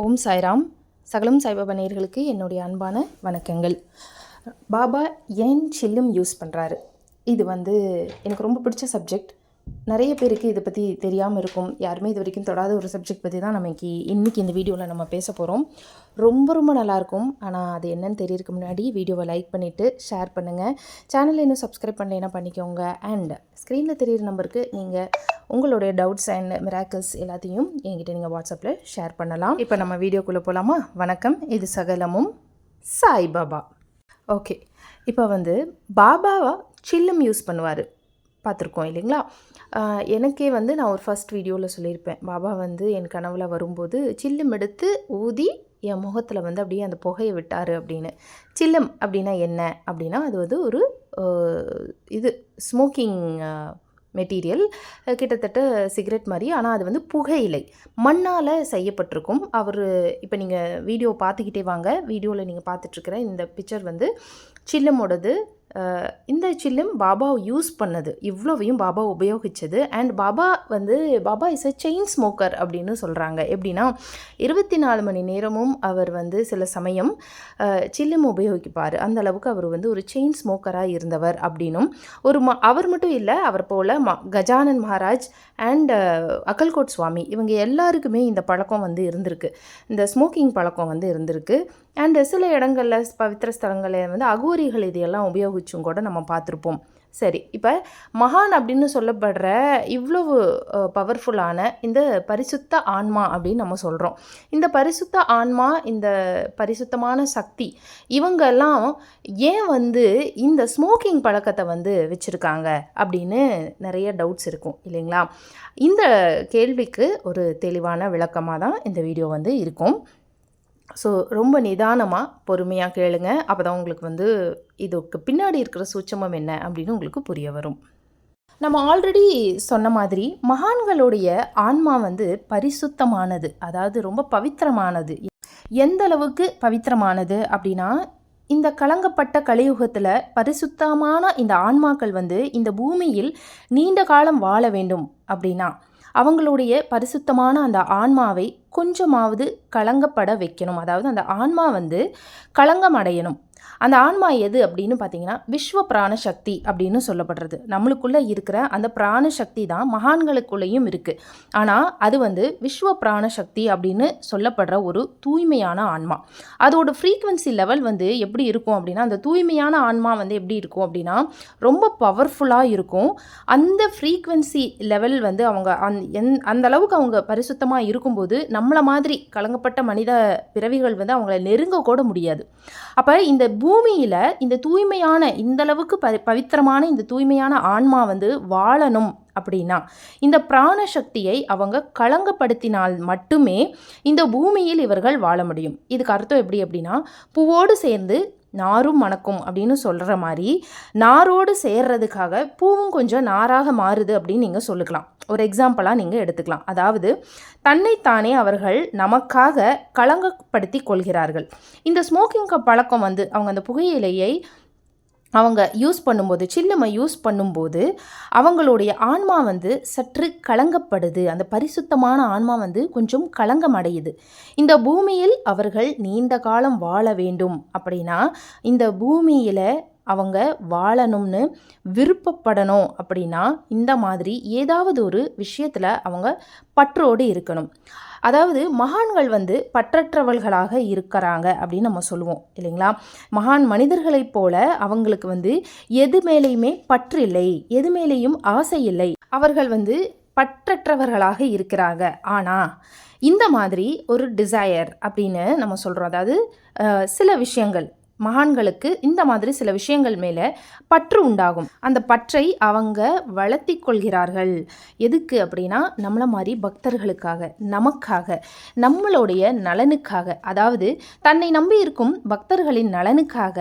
ஓம் சாய்ராம். சகலம் சாய்பாபா என்னுடைய அன்பான வணக்கங்கள். பாபா ஏன் சில்லும் யூஸ் பண்ணுறாரு இது வந்து எனக்கு ரொம்ப பிடிச்ச சப்ஜெக்ட். நிறைய பேருக்கு இதை பற்றி தெரியாமல் இருக்கும். யாருமே இது வரைக்கும் தொடாத ஒரு சப்ஜெக்ட் பற்றி தான் நமக்கு இன்றைக்கி இந்த வீடியோவில் நம்ம பேச போகிறோம் ரொம்ப ரொம்ப நல்லாயிருக்கும் ஆனால் அது என்னன்னு தெரியறதுக்கு முன்னாடி வீடியோவை லைக் பண்ணிவிட்டு ஷேர் பண்ணுங்கள் சேனலை இன்னும் சப்ஸ்கிரைப் பண்ணலைன்னா பண்ணிக்கோங்க. அண்ட் ஸ்க்ரீனில் தெரியிற நம்பருக்கு நீங்கள் உங்களுடைய டவுட்ஸ் அண்ட் மிராக்கிள்ஸ் எல்லாத்தையும் என்கிட்ட நீங்கள் வாட்ஸ்அப்பில் ஷேர் பண்ணலாம். இப்போ நம்ம வீடியோக்குள்ளே போகலாமா வணக்கம். இது சகலமும் சாய் பாபா ஓகே இப்போ வந்து பாபாவா சில்லும் யூஸ் பண்ணுவார். பார்த்துருக்கோம் இல்லைங்களா? எனக்கே வந்து நான் ஒரு ஃபர்ஸ்ட் வீடியோவில் சொல்லியிருப்பேன். பாபா வந்து என் கனவில் வரும்போது சில்லும் எடுத்து ஊதி என் முகத்தில் வந்து அப்படியே அந்த புகையை விட்டார் அப்படின்னு. சில்லம் அப்படின்னா என்ன? அப்படின்னா அது வந்து ஒரு இது ஸ்மோக்கிங் மெட்டீரியல் கிட்டத்தட்ட சிகரெட் மாதிரி. ஆனால் அது வந்து புகையிலை மண்ணால் செய்யப்பட்டிருக்கும். அவர் இப்போ நீங்கள் வீடியோ பார்த்துக்கிட்டே வாங்க. வீடியோவில் நீங்கள் பார்த்துட்ருக்கிற இந்த பிக்சர் வந்து சில்லமோடது இந்த சில்லும் பாபா யூஸ் பண்ணது. இவ்வளோவையும் பாபா உபயோகித்தது அண்ட் பாபா வந்து Baba is a chain smoker அப்படின்னு சொல்கிறாங்க எப்படின்னா இருபத்தி நாலு மணி நேரமும் அவர் வந்து சில சமயம் சில்லும் உபயோகிப்பார். அந்த அளவுக்கு அவர் வந்து ஒரு செயின் ஸ்மோக்கராக இருந்தவர் அப்படின்னும். ஒரு ம அவர் மட்டும் இல்லை அவர் போல் ம கஜானன் மகாராஜ் அண்ட் அக்கல்கோட் சுவாமி. இவங்க எல்லாருக்குமே இந்த பழக்கம் வந்து இருந்திருக்கு. இந்த ஸ்மோக்கிங் பழக்கம் வந்து இருந்திருக்கு. அண்ட் சில இடங்களில் பவித்திர ஸ்தலங்களில் வந்து அகோரிகள் இதையெல்லாம் உபயோகிச்சும் கூட நம்ம பார்த்துருப்போம். சரி இப்போ மகான் அப்படின்னு சொல்லப்படுற இவ்வளவு பவர்ஃபுல்லான இந்த பரிசுத்த ஆன்மா அப்படின்னு நம்ம சொல்கிறோம் இந்த பரிசுத்த ஆன்மா இந்த பரிசுத்தமான சக்தி இவங்கெல்லாம் ஏன் வந்து இந்த ஸ்மோக்கிங் பழக்கத்தை வந்து வச்சுருக்காங்க அப்படின்னு நிறைய டவுட்ஸ் இருக்கும் இல்லைங்களா? இந்த கேள்விக்கு ஒரு தெளிவான விளக்கமாக தான் இந்த வீடியோ வந்து இருக்கும். ஸோ ரொம்ப நிதானமாக பொறுமையாக கேளுங்க. அப்போ தான் உங்களுக்கு வந்து இதுக்கு பின்னாடி இருக்கிற சூட்சமம் என்ன அப்படின்னு உங்களுக்கு புரிய வரும். நம்ம ஆல்ரெடி சொன்ன மாதிரி மகான்களுடைய ஆன்மா வந்து பரிசுத்தமானது. அதாவது ரொம்ப பவித்திரமானது. எந்த அளவுக்கு பவித்திரமானது அப்படின்னா இந்த கலங்கப்பட்ட கலியுகத்தில் பரிசுத்தமான இந்த ஆன்மாக்கள் வந்து இந்த பூமியில் நீண்ட காலம் வாழ வேண்டும் அப்படின்னா அவங்களுடைய பரிசுத்தமான அந்த ஆன்மாவை கொஞ்சமாவது கலங்கப்பட வைக்கணும். அதாவது அந்த ஆன்மா வந்து களங்கம் அடையணும் அந்த ஆன்மா எது அப்படின்னு பார்த்தீங்கன்னா விஸ்வ பிராண சக்தி அப்படின்னு சொல்லப்படுறது. நம்மளுக்குள்ளே இருக்கிற அந்த பிராண சக்தி தான் மகான்களுக்குள்ளேயும் இருக்குது ஆனால் அது வந்து விஸ்வ பிராண சக்தி அப்படின்னு சொல்லப்படுற ஒரு தூய்மையான ஆன்மா. அதோட ஃப்ரீக்வன்சி லெவல் வந்து எப்படி இருக்கும் அப்படின்னா அந்த தூய்மையான ஆன்மா வந்து எப்படி இருக்கும் அப்படின்னா ரொம்ப பவர்ஃபுல்லாக இருக்கும். அந்த ஃப்ரீக்வன்சி லெவல் வந்து அவங்க அந் எந் அந்த அளவுக்கு அவங்க பரிசுத்தமாக இருக்கும்போது நம்மளை மாதிரி கலங்கப்பட்ட மனித பிறவிகள் வந்து அவங்கள நெருங்க கூட முடியாது. அப்போ இந்த பூமியில் இந்த தூய்மையான இந்த அளவுக்கு ப பவித்திரமான இந்த தூய்மையான ஆன்மா வந்து வாழணும் அப்படின்னா இந்த பிராண சக்தியை அவங்க களங்கப்படுத்தினால் மட்டுமே இந்த பூமியில் இவர்கள் வாழ முடியும். இதுக்கு அர்த்தம் எப்படி அப்படின்னா பூவோடு சேர்ந்து நாரும் மணக்கும் அப்படின்னு சொல்கிற மாதிரி நாரோடு சேர்றதுக்காக பூவும் கொஞ்சம் நாராக மாறுது அப்படின்னு நீங்கள் சொல்லிக்கலாம். ஒரு எக்ஸாம்பிளாக நீங்கள் எடுத்துக்கலாம். அதாவது தன்னைத்தானே அவர்கள் நமக்காக களங்கப்படுத்தி கொள்கிறார்கள். இந்த ஸ்மோக்கிங் பழக்கம் வந்து அவங்க அந்த புகையிலையை அவங்க யூஸ் பண்ணும்போது சில்லுமை யூஸ் பண்ணும்போது அவங்களுடைய ஆன்மா வந்து சற்று கலங்கப்படுது. அந்த பரிசுத்தமான ஆன்மா வந்து கொஞ்சம் கலங்கம் அடையுது இந்த பூமியில் அவர்கள் நீண்ட காலம் வாழ வேண்டும் அப்படின்னா இந்த பூமியில் அவங்க வாழணும்னு விருப்பப்படணும் அப்படின்னா இந்த மாதிரி ஏதாவது ஒரு விஷயத்தில் அவங்க பற்றோடு இருக்கணும். அதாவது மகான்கள் வந்து பற்றற்றவர்களாக இருக்கிறாங்க அப்படின்னு நம்ம சொல்லுவோம் இல்லைங்களா? மகான் மனிதர்களைப் போல அவங்களுக்கு வந்து எது மேலேயுமே பற்று இல்லை எது மேலேயும் ஆசை இல்லை. அவர்கள் வந்து பற்றற்றவர்களாக இருக்கிறாங்க. ஆனால் இந்த மாதிரி ஒரு டிசையர் அப்படின்னு நம்ம சொல்கிறோம் அதாவது சில விஷயங்கள் மகான்களுக்கு இந்த மாதிரி சில விஷயங்கள் மேலே பற்று உண்டாகும். அந்த பற்றை அவங்க வளர்த்தி கொள்கிறார்கள். எதுக்கு அப்படின்னா நம்மளை மாதிரி பக்தர்களுக்காக நமக்காக நம்மளுடைய நலனுக்காக அதாவது தன்னை நம்பி இருக்கும் பக்தர்களின் நலனுக்காக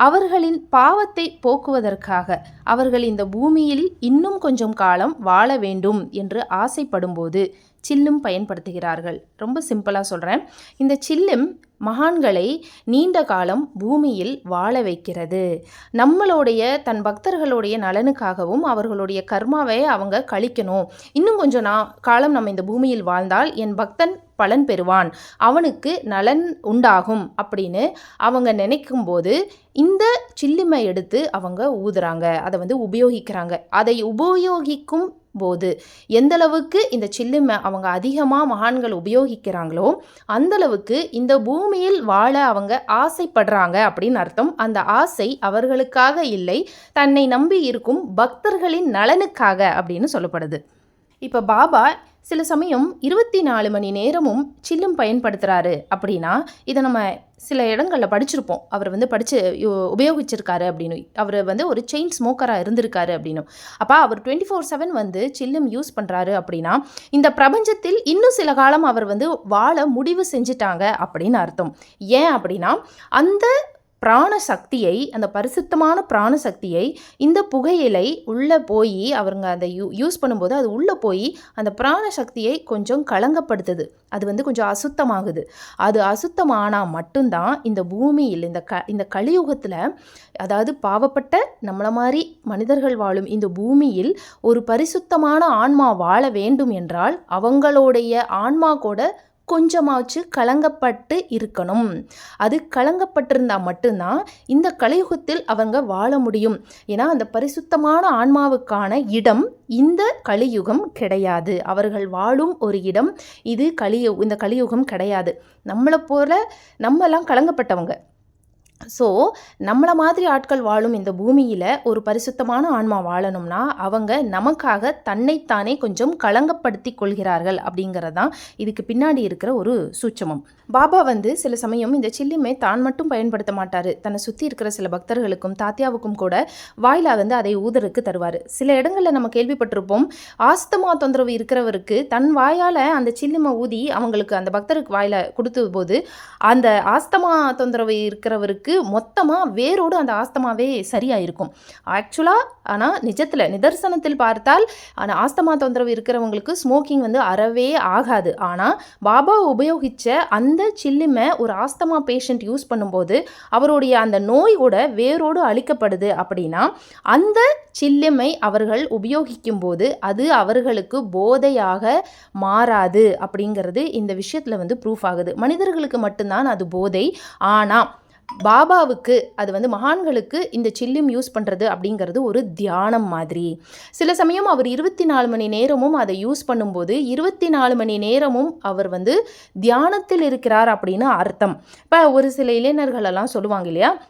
அவர்களின் பாவத்தை போக்குவதற்காக அவர்கள் இந்த பூமியில் இன்னும் கொஞ்சம் காலம் வாழ வேண்டும் என்று ஆசைப்படும்போது சில்லும் பயன்படுத்துகிறார்கள். ரொம்ப சிம்பிளாக சொல்கிறேன் இந்த சில்லும் மகான்களை நீண்ட காலம் பூமியில் வாழ வைக்கிறது. நம்மளுடைய தன் பக்தர்களுடைய நலனுக்காகவும் அவர்களுடைய கர்மாவை அவங்க கழிக்கணும். இன்னும் கொஞ்சம் நா காலம் நம்ம இந்த பூமியில் வாழ்ந்தால் என் பக்தன் பலன் பெறுவான். அவனுக்கு நலன் உண்டாகும் அப்படின்னு அவங்க நினைக்கும்போது இந்த சில்லிமை எடுத்து அவங்க ஊதுறாங்க. அதை வந்து உபயோகிக்கிறாங்க. அதை உபயோகிக்கும் போது. எந்தளவுக்கு இந்த சில்லுமை அவங்க அதிகமாக மகான்கள் உபயோகிக்கிறாங்களோ அந்த அளவுக்கு இந்த பூமியில் வாழ அவங்க ஆசைப்படுறாங்க அப்படின்னு அர்த்தம். அந்த ஆசை அவர்களுக்காக இல்லை தன்னை நம்பி இருக்கும் பக்தர்களின் நலனுக்காக அப்படின்னு சொல்லப்படுது. இப்போ பாபா சில சமயம் இருபத்தி நாலு மணி நேரமும் சில்லும் பயன்படுத்துகிறாரு அப்படின்னா இதை நம்ம சில இடங்களில் படிச்சிருப்போம். அவர் வந்து படித்து உபயோகிச்சிருக்காரு அப்படின்னு. அவர் வந்து ஒரு செயின் ஸ்மோக்கராக இருந்திருக்காரு அப்படின்னு அப்போ அவர் டுவெண்ட்டி ஃபோர் செவன் வந்து சில்லும் யூஸ் பண்ணுறாரு அப்படின்னா இந்த பிரபஞ்சத்தில் இன்னும் சில காலம் அவர் வந்து வாழ முடிவு செஞ்சிட்டாங்க அப்படின்னு அர்த்தம். ஏன் அப்படின்னா அந்த பிராண சக்தியை அந்த பரிசுத்தமான பிராண சக்தியை இந்த புகையிலை உள்ளே போய் அவருங்க அதை யூ யூஸ் பண்ணும்போது அது உள்ளே போய் அந்த பிராண சக்தியை கொஞ்சம் களங்கப்படுத்துது. அது வந்து கொஞ்சம் அசுத்தமாகுது. அது அசுத்தமானால் மட்டும்தான் இந்த பூமியில் இந்த க இந்த கலியுகத்தில் அதாவது பாவப்பட்ட நம்மளை மாதிரி மனிதர்கள் வாழும் இந்த பூமியில் ஒரு பரிசுத்தமான ஆன்மா வாழ வேண்டும் என்றால் அவங்களுடைய ஆன்மா கூட கொஞ்சமாச்சு கலங்கப்பட்டு இருக்கணும். அது கலங்கப்பட்டிருந்தால் மட்டும்தான் இந்த கலியுகத்தில் அவங்க வாழ முடியும். ஏன்னா அந்த பரிசுத்தமான ஆன்மாவுக்கான இடம் இந்த கலியுகம் கிடையாது. அவர்கள் வாழும் ஒரு இடம். இது கலியு இந்த கலியுகம் கிடையாது. நம்மளை போல நம்மலாம் கலங்கப்பட்டவங்க. ஸோ நம்மளை மாதிரி ஆட்கள் வாழும் இந்த பூமியில் ஒரு பரிசுத்தமான ஆன்மா வாழணும்னா அவங்க நமக்காக தன்னைத்தானே கொஞ்சம் களங்கப்படுத்தி கொள்கிறார்கள் அப்படிங்கிறது தான் இதுக்கு பின்னாடி இருக்கிற ஒரு சூட்சமம். பாபா வந்து சில சமயம் இந்த சில்லிமை தான் மட்டும் பயன்படுத்த மாட்டார். தன்னை சுற்றி இருக்கிற சில பக்தர்களுக்கும் தாத்தியாவுக்கும் கூட வாயிலா வந்து அதை ஊதருக்கு தருவார். சில இடங்களில் நம்ம கேள்விப்பட்டிருப்போம் ஆஸ்தமா தொந்தரவு இருக்கிறவருக்கு தன் வாயால் அந்த சில்லிமை ஊதி அவங்களுக்கு அந்த பக்தருக்கு வாயில் கொடுத்த போது அந்த ஆஸ்தமா தொந்தரவு இருக்கிறவருக்கு மொத்தமாக வேரோடு அந்த ஆஸ்தமாவே சரியாக இருக்கும் ஆக்சுவலாக ஆனால் நிஜத்தில் நிதர்சனத்தில் பார்த்தால் ஆனால் ஆஸ்தமா தொந்தரவு இருக்கிறவங்களுக்கு ஸ்மோக்கிங் வந்து அறவே ஆகாது. ஆனால் பாபா உபயோகித்த அந்த சில்லிமை ஒரு ஆஸ்தமா பேஷண்ட் யூஸ் பண்ணும்போது அவருடைய அந்த நோய் கூட வேரோடு அழிக்கப்படுது அப்படின்னா அந்த சில்லிமை அவர்கள் உபயோகிக்கும் போது அது அவர்களுக்கு போதையாக மாறாது அப்படிங்கிறது இந்த விஷயத்தில் வந்து ப்ரூஃப் ஆகுது. மனிதர்களுக்கு மட்டும்தான் அது போதை. ஆனால் பாபாவுக்கு அது வந்து மகான்களுக்கு இந்த சில்லும் யூஸ் பண்ணுறது அப்படிங்கிறது ஒரு தியானம் மாதிரி. சில சமயம் அவர் இருபத்தி நாலு மணி நேரமும் அதை யூஸ் பண்ணும்போது இருபத்தி நாலு மணி நேரமும் அவர் வந்து தியானத்தில் இருக்கிறார் அப்படின்னு அர்த்தம். இப்போ ஒரு சில இளைஞர்களெல்லாம் சொல்லுவாங்க இல்லையா?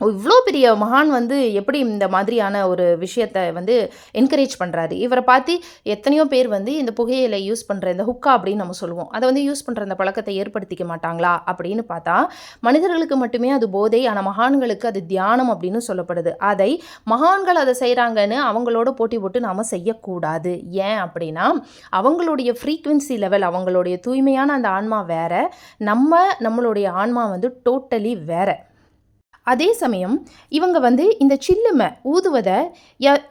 இவ்வளோ பெரிய மகான் வந்து எப்படி இந்த மாதிரியான ஒரு விஷயத்தை வந்து என்கரேஜ் பண்ணுறாரு இவரை பார்த்து எத்தனையோ பேர் வந்து இந்த புகையிலை யூஸ் பண்ணுற இந்த ஹுக்கா அப்படின்னு நம்ம சொல்லுவோம். அதை வந்து யூஸ் பண்ணுற அந்த பழக்கத்தை ஏற்படுத்திக்க மாட்டாங்களா? அப்படின்னு பார்த்தா மனிதர்களுக்கு மட்டுமே அது போதை ஆனால் மகான்களுக்கு அது தியானம் அப்படின்னு சொல்லப்படுது. அதை மகான்கள் அதை செய்கிறாங்கன்னு அவங்களோட போட்டி போட்டு நாம் செய்யக்கூடாது. ஏன் அப்படின்னா அவங்களுடைய ஃப்ரீக்குவென்சி லெவல் அவங்களுடைய தூய்மையான அந்த ஆன்மா வேற நம்ம நம்மளுடைய ஆன்மா வந்து டோட்டலி வேறு. அதே சமயம் இவங்க வந்து இந்த சில்லுமை ஊதுவதை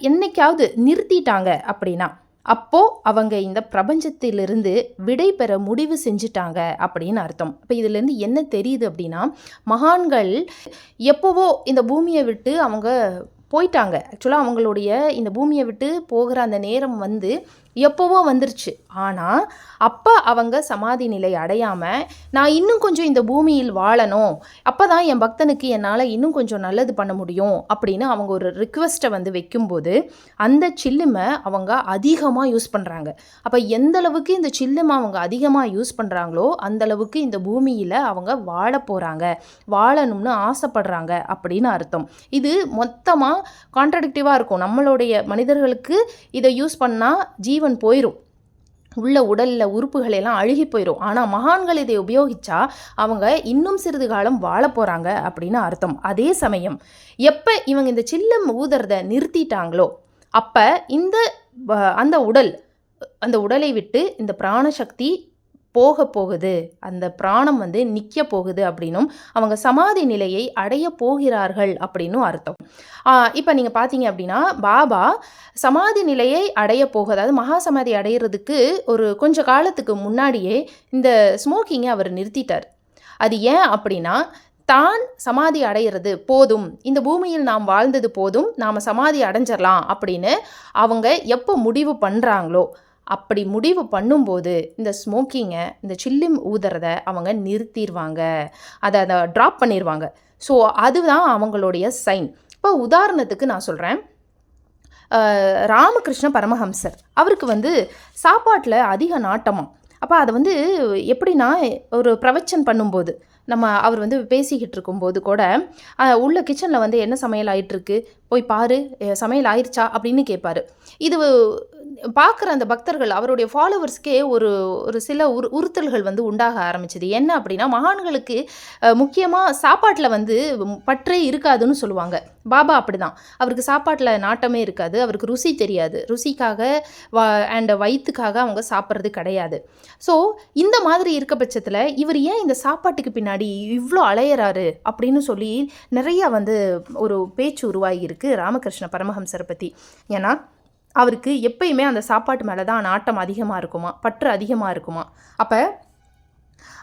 என்னைக்காவது நிறுத்திட்டாங்க அப்படின்னா அப்போது அவங்க இந்த பிரபஞ்சத்திலிருந்து விடை பெற முடிவு செஞ்சுட்டாங்க அப்படின்னு அர்த்தம். இப்போ இதுலேருந்து என்ன தெரியுது அப்படின்னா மகான்கள் எப்போவோ இந்த பூமியை விட்டு அவங்க போயிட்டாங்க. ஆக்சுவலாக அவங்களுடைய இந்த பூமியை விட்டு போகிற அந்த நேரம் வந்து எப்போவோ வந்துருச்சு. ஆனால் அப்போ அவங்க சமாதி நிலை அடையாமல் நான் இன்னும் கொஞ்சம் இந்த பூமியில் வாழணும் அப்போ தான் என் பக்தனுக்கு என்னால் இன்னும் கொஞ்சம் நல்லது பண்ண முடியும் அப்படின்னு அவங்க ஒரு ரிக்வெஸ்ட்டை வந்து வைக்கும்போது அந்த சில்லுமை அவங்க அதிகமாக யூஸ் பண்ணுறாங்க அப்போ எந்த அளவுக்கு இந்த சில்லுமை அவங்க அதிகமாக யூஸ் பண்ணுறாங்களோ அந்தளவுக்கு இந்த பூமியில் அவங்க வாழ போகிறாங்க வாழணும்னு ஆசைப்படுறாங்க அப்படின்னு அர்த்தம். இது மொத்தமாக கான்ட்ரடிக்டிவாக இருக்கும். நம்மளுடைய மனிதர்களுக்கு இதை யூஸ் பண்ணால் ஜீவன் போயிடும் உள்ள உடலில் உறுப்புகள் எல்லாம் அழுகி போயிடும் ஆனால் மகான்கள் இதை உபயோகிச்சா அவங்க இன்னும் சிறிது காலம் வாழ போகிறாங்க அப்படின்னு அர்த்தம். அதே சமயம் எப்போ இவங்க இந்த சில்லம் ஊதுறத நிறுத்திட்டாங்களோ அப்போ இந்த அந்த உடல் அந்த உடலை விட்டு இந்த பிராணசக்தி போக போகுது. அந்த பிராணம் வந்து நிற்க போகுது அப்படின்னும் அவங்க சமாதி நிலையை அடைய போகிறார்கள் அப்படின்னும் அர்த்தம். இப்போ நீங்கள் பார்த்தீங்க அப்படின்னா பாபா சமாதி நிலையை அடைய போக அதாவது மகா சமாதி அடையிறதுக்கு ஒரு கொஞ்ச காலத்துக்கு முன்னாடியே இந்த ஸ்மோக்கிங்கை அவர் நிறுத்திட்டார். அது ஏன் அப்படின்னா தான் சமாதி அடையிறது போதும் இந்த பூமியில் நாம் வாழ்ந்தது போதும் நாம் சமாதி அடைஞ்சிடலாம் அப்படின்னு அவங்க எப்போ முடிவு பண்ணுறாங்களோ அப்படி முடிவு பண்ணும்போது இந்த ஸ்மோக்கிங்கை இந்த சில்லிம் ஊதுறத அவங்க நிறுத்திடுவாங்க அதை அதை ட்ராப் பண்ணிடுவாங்க ஸோ அதுதான் அவங்களுடைய சைன் இப்போ உதாரணத்துக்கு நான் சொல்கிறேன் ராமகிருஷ்ண பரமஹம்சர். அவருக்கு வந்து சாப்பாட்டில் அதிக நாட்டமாக அப்போ அதை வந்து எப்படின்னா ஒரு பிரவச்சன் பண்ணும்போது நம்ம அவர் வந்து பேசிக்கிட்டு இருக்கும்போது கூட உள்ள கிச்சனில் வந்து என்ன சமையல் ஆகிட்டுருக்கு போய் பாரு சமையல் ஆயிடுச்சா அப்படின்னு கேட்பாரு இது பார்க்குற அந்த பக்தர்கள் அவருடைய ஃபாலோவர்ஸ்க்கே ஒரு ஒரு சில உரு உறுத்தல்கள் வந்து உண்டாக ஆரம்பிச்சது. என்ன அப்படின்னா மகான்களுக்கு முக்கியமாக சாப்பாட்டில் வந்து பற்றே இருக்காதுன்னு சொல்லுவாங்க. பாபா அப்படிதான். அவருக்கு சாப்பாட்டில் நாட்டமே இருக்காது. அவருக்கு ருசி தெரியாது. ருசிக்காக வ அண்ட் வயிற்றுக்காக அவங்க சாப்பிட்றது கிடையாது. ஸோ இந்த மாதிரி இருக்க பட்சத்தில் இவர் ஏன் இந்த சாப்பாட்டுக்கு பின்னாடி இவ்வளோ அலையிறாரு அப்படின்னு சொல்லி நிறையா வந்து ஒரு பேச்சு உருவாகி இருக்கு. ராமகிருஷ்ண பரமஹம்சரை பற்றி ஏன்னா அவருக்கு எப்பயுமே அந்த சாப்பாட்டு மேலே தான் நாட்டம் அதிகமாக இருக்குமா பற்று அதிகமாக இருக்குமா? அப்போ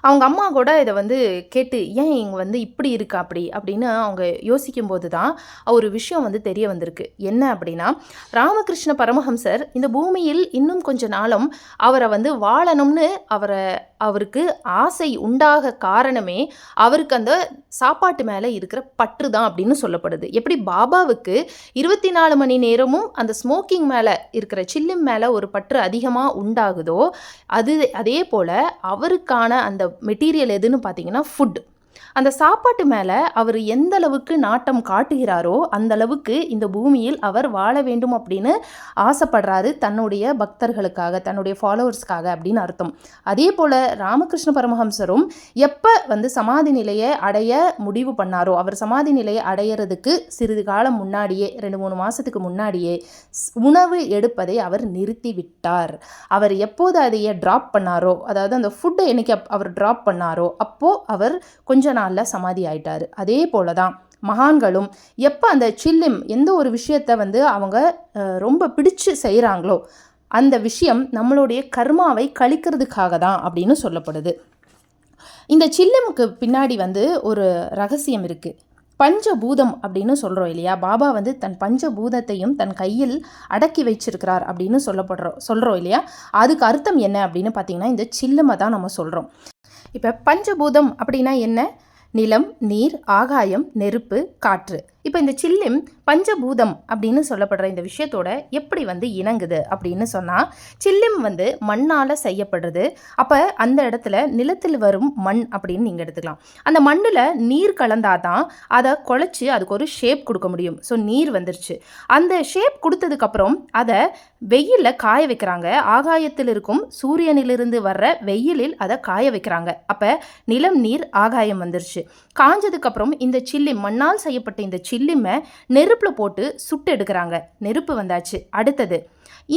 அவங்க அம்மா கூட இதை வந்து கேட்டு ஏன் இங்கே வந்து இப்படி இருக்கா அப்படி? அப்படின்னு அவங்க யோசிக்கும்போது தான் ஒரு விஷயம் வந்து தெரிய வந்திருக்கு. என்ன அப்படின்னா ராமகிருஷ்ண பரமஹம்சர் இந்த பூமியில் இன்னும் கொஞ்ச நாளும் அவரை வந்து வாழணும்னு அவரை அவருக்கு ஆசை உண்டாக காரணமே அவருக்கு அந்த சாப்பாட்டு மேலே இருக்கிற பற்று தான் அப்படின்னு சொல்லப்படுது. எப்படி பாபாவுக்கு இருபத்தி நாலு மணி நேரமும் அந்த ஸ்மோக்கிங் மேலே இருக்கிற சில்லும் மேலே ஒரு பற்று அதிகமாக உண்டாகுதோ அது அதே போல் அவருக்கான அந்த மெட்டீரியல் எதுன்னு பார்த்தீங்கன்னா ஃபுட் அந்த சாப்பாட்டு மேலே அவர் எந்த அளவுக்கு நாட்டம் காட்டுகிறாரோ அந்த அளவுக்கு இந்த பூமியில் அவர் வாழ வேண்டும் அப்படின்னு ஆசைப்படுறாரு தன்னுடைய பக்தர்களுக்காக தன்னுடைய ஃபாலோவர்ஸ்க்காக அப்படின்னு அர்த்தம். அதே போல் ராமகிருஷ்ண பரமஹம்சரும் எப்போ வந்து சமாதி நிலையை அடைய முடிவு பண்ணாரோ அவர் சமாதி நிலையை அடையிறதுக்கு சிறிது காலம் முன்னாடியே ரெண்டு மூணு மாதத்துக்கு முன்னாடியே உணவு எடுப்பதை அவர் நிறுத்தி விட்டார் அவர் எப்போது அதையே ட்ராப் பண்ணாரோ அதாவது அந்த ஃபுட்டை என்னைக்கு அவர் ட்ராப் பண்ணாரோ அப்போது அவர் கொஞ்சம் கொஞ்ச நாளில் சமாதி ஆயிட்டார். அதே போல தான் மகான்களும் எப்போ அந்த சில்லிம் எந்த ஒரு விஷயத்தை வந்து அவங்க ரொம்ப பிடிச்சு செய்கிறாங்களோ அந்த விஷயம் நம்மளுடைய கர்மாவை கழிக்கிறதுக்காக தான் அப்படின்னு சொல்லப்படுது. இந்த சில்லிமுக்கு பின்னாடி வந்து ஒரு ரகசியம் இருக்குது பஞ்சபூதம் அப்படின்னு சொல்கிறோம் இல்லையா? பாபா வந்து தன் பஞ்சபூதத்தையும் தன் கையில் அடக்கி வச்சிருக்கிறார் அப்படின்னு சொல்லப்படுறோம் சொல்கிறோம் இல்லையா? அதுக்கு அர்த்தம் என்ன அப்படின்னு பார்த்தீங்கன்னா இந்த சில்லுமை தான் நம்ம சொல்கிறோம் இப்போ பஞ்சபூதம் அப்படின்னா என்ன? நிலம் நீர் ஆகாயம் நெருப்பு காற்று. இப்போ இந்த சில்லிம் பஞ்சபூதம் அப்படின்னு சொல்லப்படுற இந்த விஷயத்தோட எப்படி வந்து இணங்குது அப்படின்னு சொன்னால் சில்லிம் வந்து மண்ணால் செய்யப்படுறது. அப்போ அந்த இடத்துல நிலத்தில் வரும் மண் அப்படின்னு நீங்கள் எடுத்துக்கலாம். அந்த மண்ணில் நீர் கலந்தாதான் அதை குழச்சி அதுக்கு ஒரு ஷேப் கொடுக்க முடியும். ஸோ நீர் வந்துருச்சு. அந்த ஷேப் கொடுத்ததுக்கப்புறம் அதை வெயிலில் காய வைக்கிறாங்க. ஆகாயத்தில் இருக்கும் சூரியனிலிருந்து வர்ற வெயிலில் அதை காய வைக்கிறாங்க. அப்போ நிலம் நீர் ஆகாயம் வந்துருச்சு. காஞ்சதுக்கப்புறம் இந்த சில்லி மண்ணால் செய்யப்பட்ட இந்த சில்லிமை நெருப்பில் போட்டு சுட்டு எடுக்கிறாங்க. நெருப்பு வந்தாச்சு. அடுத்தது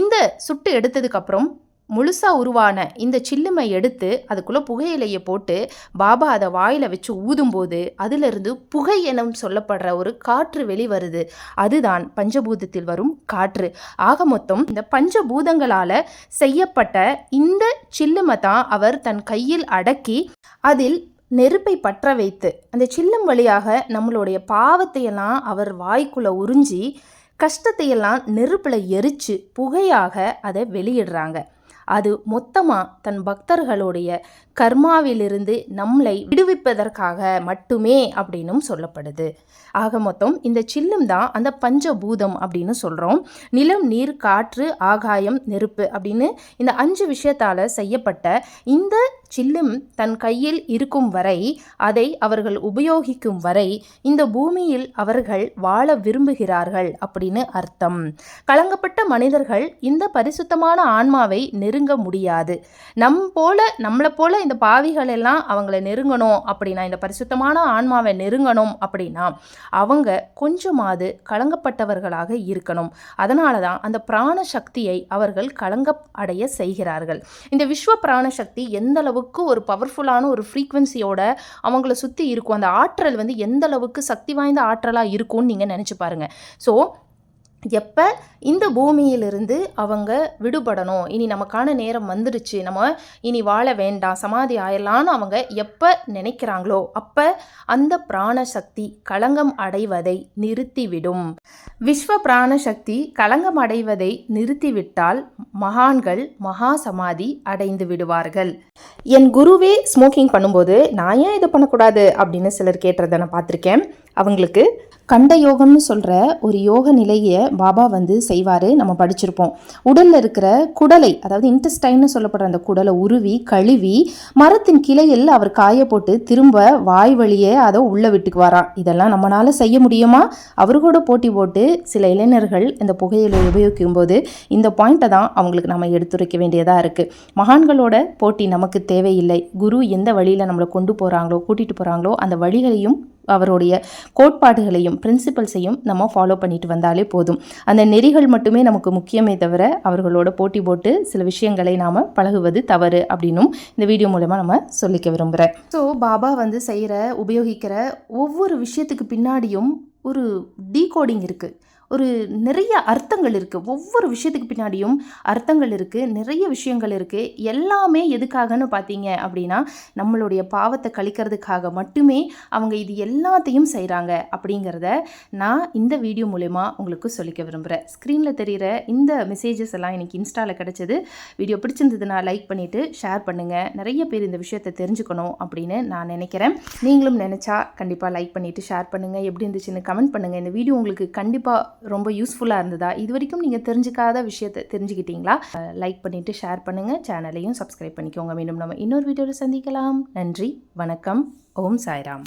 இந்த சுட்டு எடுத்ததுக்கப்புறம் முழுசாக உருவான இந்த சில்லுமை எடுத்து அதுக்குள்ளே புகையிலையை போட்டு பாபா அதை வாயில் வச்சு ஊதும்போது அதிலிருந்து புகை எனும் சொல்லப்படுற ஒரு காற்று வெளிவருது அதுதான் பஞ்சபூதத்தில் வரும் காற்று. ஆக மொத்தம் இந்த பஞ்சபூதங்களால் செய்யப்பட்ட இந்த சில்லுமை தான் அவர் தன் கையில் அடக்கி அதில் நெருப்பை பற்ற வைத்து அந்த சில்லம் வழியாக நம்மளுடைய பாவத்தையெல்லாம் அவர் வாய்க்குள்ளே உறிஞ்சி கஷ்டத்தையெல்லாம் நெருப்பில் எரித்து புகையாக அதை வெளியிடுறாங்க. அது மொத்தமாக தன் பக்தர்களுடைய கர்மாவிலிருந்து நம்மளை விடுவிப்பதற்காக மட்டுமே அப்படின்னும் சொல்லப்படுது. ஆக மொத்தம் இந்த சில்லும் தான் அந்த பஞ்சபூதம் அப்படின்னு சொல்கிறோம் நிலம் நீர் காற்று ஆகாயம் நெருப்பு அப்படின்னு இந்த அஞ்சு விஷயத்தால் செய்யப்பட்ட இந்த சில்லும் தன் கையில் இருக்கும் வரை அதை அவர்கள் உபயோகிக்கும் வரை இந்த பூமியில் அவர்கள் வாழ விரும்புகிறார்கள் அப்படின்னு அர்த்தம். கலங்கப்பட்ட மனிதர்கள் இந்த பரிசுத்தமான ஆன்மாவை நெருங்க முடியாது. நம் போல நம்மளை போல இந்த பாவிகள் எல்லாம் அவங்கள நெருங்கணும் அப்படின்னா இந்த பரிசுத்தமான ஆன்மாவை நெருங்கணும் அப்படின்னா அவங்க கொஞ்சமாவது கலங்கப்பட்டவர்களாக இருக்கணும். அதனால தான் அந்த பிராண சக்தியை அவர்கள் கலங்க அடைய செய்கிறார்கள். இந்த விஸ்வ பிராண சக்தி எந்த அளவுக்கு ஒரு பவர்ஃபுல்லான ஒரு ஃப்ரீக்வன்சியோட அவங்கள சுற்றி இருக்கும். அந்த ஆற்றல் வந்து எந்த அளவுக்கு சக்தி வாய்ந்த ஆற்றலாக இருக்கும்னு நீங்கள் நினச்சி பாருங்கள் ஸோ எப்போ இந்த பூமியிலிருந்து அவங்க விடுபடணும்? இனி நமக்கான நேரம் வந்துடுச்சு. நம்ம இனி வாழ வேண்டாம். சமாதி ஆயிடலான்னு அவங்க எப்போ நினைக்கிறாங்களோ அப்போ அந்த பிராணசக்தி களங்கம் அடைவதை நிறுத்திவிடும். விஸ்வ பிராணசக்தி களங்கம் அடைவதை நிறுத்திவிட்டால் மகான்கள் மகா சமாதி அடைந்து விடுவார்கள். என் குருவே ஸ்மோக்கிங் பண்ணும்போது நான் ஏன் இதை பண்ணக்கூடாது? அப்படின்னு சிலர் கேட்டுறதை நான் பார்த்துருக்கேன். அவங்களுக்கு கண்ட யோகம்னு சொல்கிற ஒரு யோக நிலையை பாபா வந்து செய்வார். நம்ம படிச்சிருப்போம். உடலில் இருக்கிற குடலை அதாவது இன்டெஸ்டைன்னு சொல்லப்படுற அந்த குடலை உருவி கழுவி மரத்தின் கிளையில் அவர் காய போட்டு திரும்ப வாய் வழியே அதை உள்ளே விட்டுக்குவாராம். இதெல்லாம் நம்மளால் செய்ய முடியுமா? அவர் கூட போட்டி போட்டு சில இளைஞர்கள் இந்த புகையிலை உபயோகிக்கும் போது இந்த பாயிண்ட்டை தான் அவங்களுக்கு நம்ம எடுத்துரைக்க வேண்டியதாக இருக்குது மகான்களோட போட்டி நமக்கு தேவையில்லை. குரு எந்த வழியில் நம்மளை கொண்டு போகிறாங்களோ கூட்டிகிட்டு போகிறாங்களோ அந்த வழிகளையும் அவருடைய கோட்பாடுகளையும் பிரின்சிபல்ஸையும் நம்ம ஃபாலோ பண்ணிட்டு வந்தாலே போதும். அந்த நெறிகள் மட்டுமே நமக்கு முக்கியமே தவிர அவர்களோட போட்டி போட்டு சில விஷயங்களை நாம் பழகுவது தவறு அப்படின்னும் இந்த வீடியோ மூலமாக நம்ம சொல்லிக்க விரும்புகிறேன் ஸோ பாபா வந்து செய்கிற உபயோகிக்கிற ஒவ்வொரு விஷயத்துக்கு பின்னாடியும் ஒரு டீகோடிங் இருக்குது ஒரு நிறைய அர்த்தங்கள் இருக்குது ஒவ்வொரு விஷயத்துக்கு பின்னாடியும் அர்த்தங்கள் இருக்குது நிறைய விஷயங்கள் இருக்குது எல்லாமே எதுக்காகன்னு பார்த்தீங்க அப்படின்னா நம்மளுடைய பாவத்தை கழிக்கிறதுக்காக மட்டுமே அவங்க இது எல்லாத்தையும் செய்கிறாங்க அப்படிங்கிறத நான் இந்த வீடியோ மூலயமா உங்களுக்கு சொல்லிக்க விரும்புகிறேன் ஸ்க்ரீனில் தெரிகிற இந்த மெசேஜஸ் எல்லாம் எனக்கு இன்ஸ்டாவில் கிடச்சிது. வீடியோ பிடிச்சிருந்ததுன்னா லைக் பண்ணிவிட்டு ஷேர் பண்ணுங்கள் நிறைய பேர் இந்த விஷயத்தை தெரிஞ்சுக்கணும் அப்படின்னு நான் நினைக்கிறேன். நீங்களும் நினச்சா கண்டிப்பாக லைக் பண்ணிவிட்டு ஷேர் பண்ணுங்கள் எப்படி இருந்துச்சுன்னு கமெண்ட் பண்ணுங்கள் இந்த வீடியோ உங்களுக்கு கண்டிப்பாக ரொம்ப யூஸ்ஃபுல்லாக இருந்ததா? இது வரைக்கும் நீங்கள் தெரிஞ்சுக்காத விஷயத்தை தெரிஞ்சுக்கிட்டீங்களா? லைக் பண்ணிவிட்டு ஷேர் பண்ணுங்கள் சேனலையும் சப்ஸ்கிரைப் பண்ணிக்கோங்க. மீண்டும் நம்ம இன்னொரு வீடியோவில் சந்திக்கலாம். நன்றி. வணக்கம். ஓம் சாய்ராம்.